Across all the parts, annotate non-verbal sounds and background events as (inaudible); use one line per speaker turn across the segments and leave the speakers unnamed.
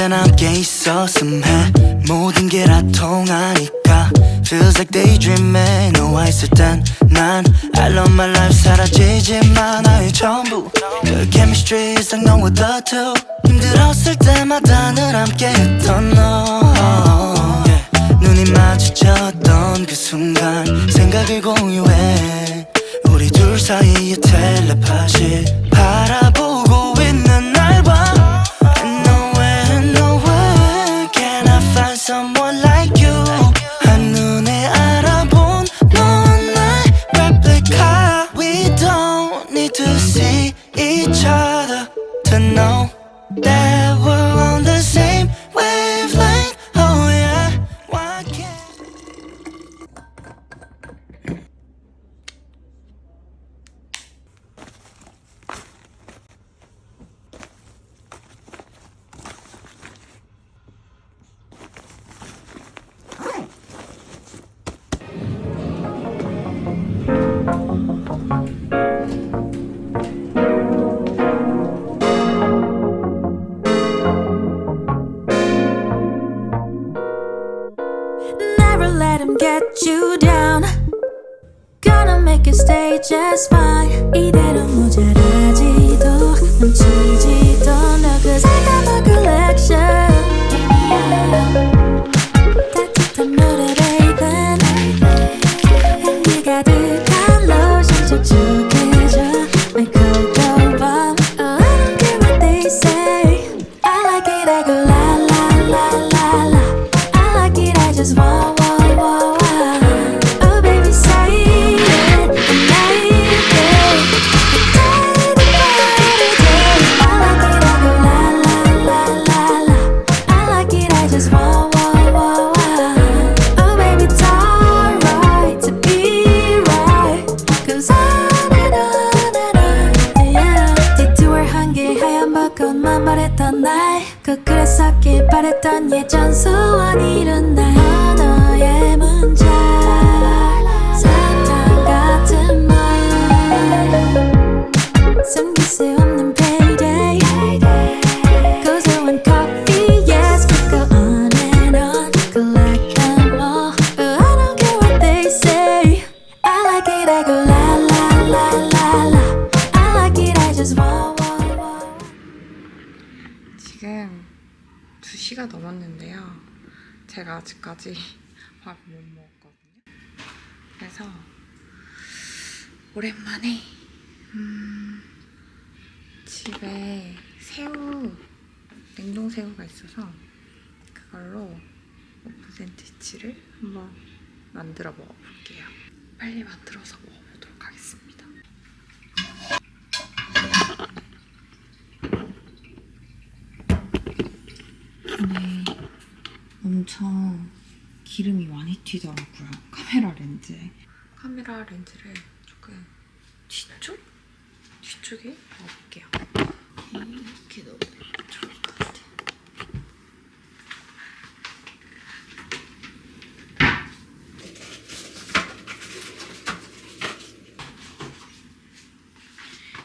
언제나 함께 있었음 해. 모든 게 다 통하니까. Feels like daydreaming 너와 있을 땐난 I love my life 사라지지만 나의 전부. The chemistry is like no other two. 힘들었을 때마다 늘 함께 했던 너. 눈이 마주쳤던 그 순간 생각을 공유해. 우리 둘 사이의 텔레파시. 바라보 Não,
there let him get you down. Gonna make you stay just fine. 이대로 모자라지도 멈추지도 너그 새까만 collection. 예전 소원 이룬 날
2시가 넘었는데요. 제가 아직까지 (laughs) 밥을 못 먹었거든요. 그래서 오랜만에 음, 집에 새우, 냉동 새우가 있어서 그걸로 오프 샌드위치를 한번 만들어 먹어볼게요. 빨리 만들어서 먹어보도록 하겠습니다. 근데 엄청 기름이 많이 튀더라고요. 카메라 렌즈에. 카메라 렌즈를 조금 뒤쪽? 뒤쪽에 넣어볼게요. 이렇게 넣으면 좋을 것 같아.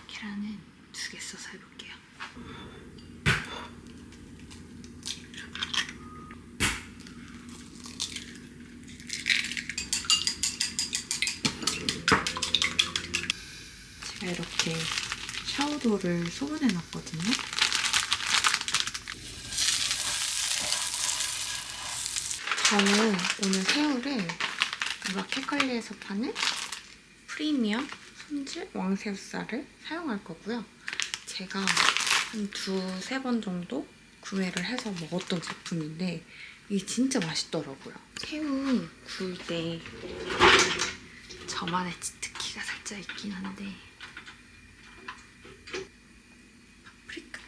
계란은 두 개 써서 해볼게요. 제가 이렇게 샤워도를 소분해 놨거든요. 저는 오늘 새우를 마켓컬리에서 파는 프리미엄 손질 왕새우살을 사용할 거고요. 제가 한 두세 번 정도 구매를 해서 먹었던 제품인데 이게 진짜 맛있더라고요. 새우 구울 때 저만의 치트키가 살짝 있긴 한데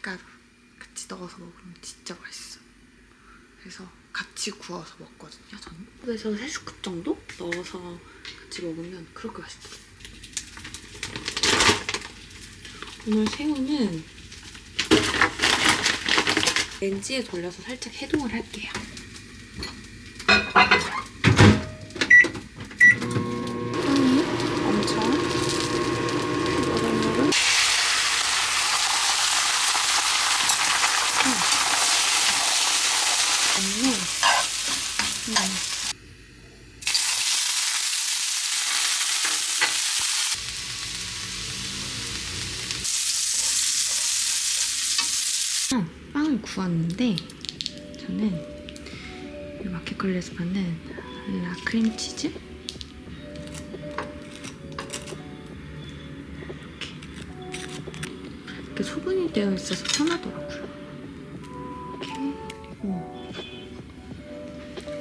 파프리카 가루 같이 넣어서 먹으면 진짜 맛있어. 그래서 같이 구워서 먹거든요, 저는. 그래서 세 스쿱 정도 넣어서 같이 먹으면 그렇게 맛있더라고요. 오늘 새우는 렌즈에 돌려서 살짝 해동을 할게요. 구웠는데 저는 이 마켓컬리에서 파는 라크림치즈? 이렇게. 이렇게 소분이 되어 있어서 편하더라고요. 이렇게. 그리고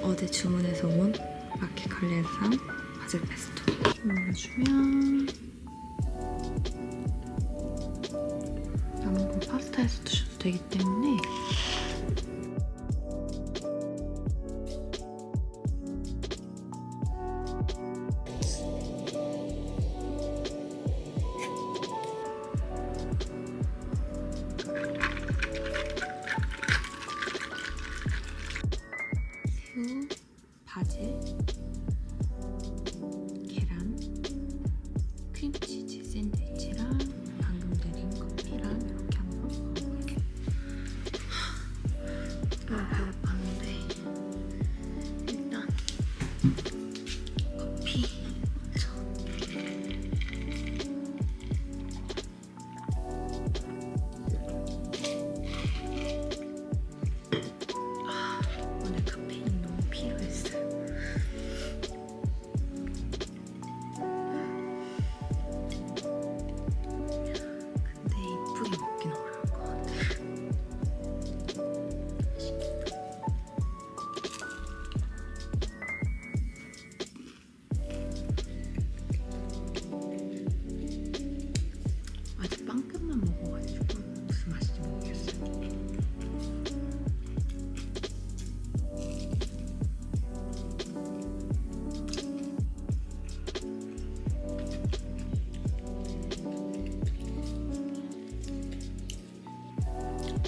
어제 주문해서 온 마켓컬리에서 산 바질 페스토. 올려주면 남은 건 파스타에서 드셔도 되기 때문에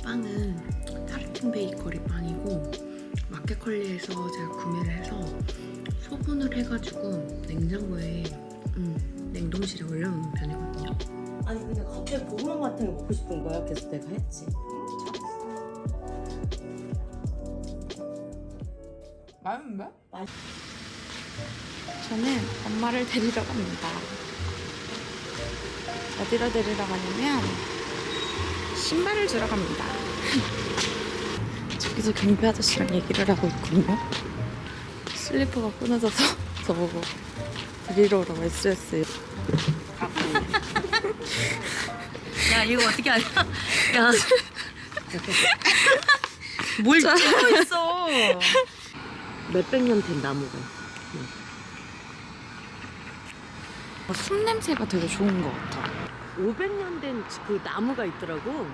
빵은 타르틴 베이커리 빵이고 마켓컬리에서 제가 구매를 해서 소분을 해가지고 냉장고에 음, 냉동실에 올려놓는 편이거든요.
아니 근데 갑자기 고구마 같은 거 먹고 싶은 거야. 그래서 내가 했지.
맛있는데?
저는 엄마를 데리러 갑니다. 어디로 데리러 가냐면 신발을 주러 갑니다. 저기서 경비 아저씨랑 얘기를 하고 있군요. 슬리퍼가 끊어져서 저보고 데리러 오라고 SOS.
야 이거 어떻게 하냐? 야. 뭘 찍고 있어? 몇백 년 된 나무가.
숨 냄새가 되게 좋은 것 같아.
500년 된 그 나무가 있더라고.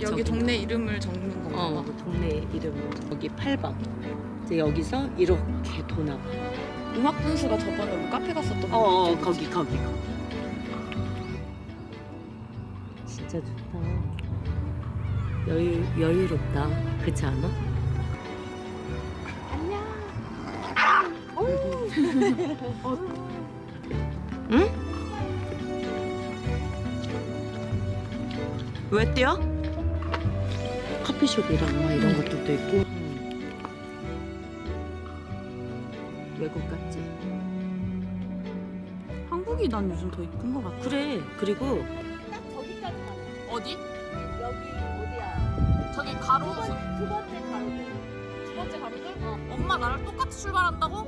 여기
저기.
동네 이름을 적는 건가
어,
봐.
동네 이름으로 여기 8번. 이제 여기서 이렇게 도나.
음악 분수가 저번에 우리 카페 갔었던
어, 어
거
거기 거기 거기. 진짜 좋다. 여유 여유롭다. 그렇지 않아? 왜 뛰어? 커피숍이랑 막 이런 것들도 있고. 외국 같지?
한국이 난 요즘 더 이쁜 것 같아.
그래. 그리고
어디?
여기 어디야?
저기 가로
두, 번, 두 번째 가로등.
두 번째 가로등? 엄마 나랑 똑같이 출발한다고?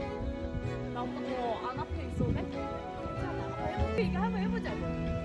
나보다 더안 앞에 있어도 돼? 한번 해보, 이거 한번 해보자. 그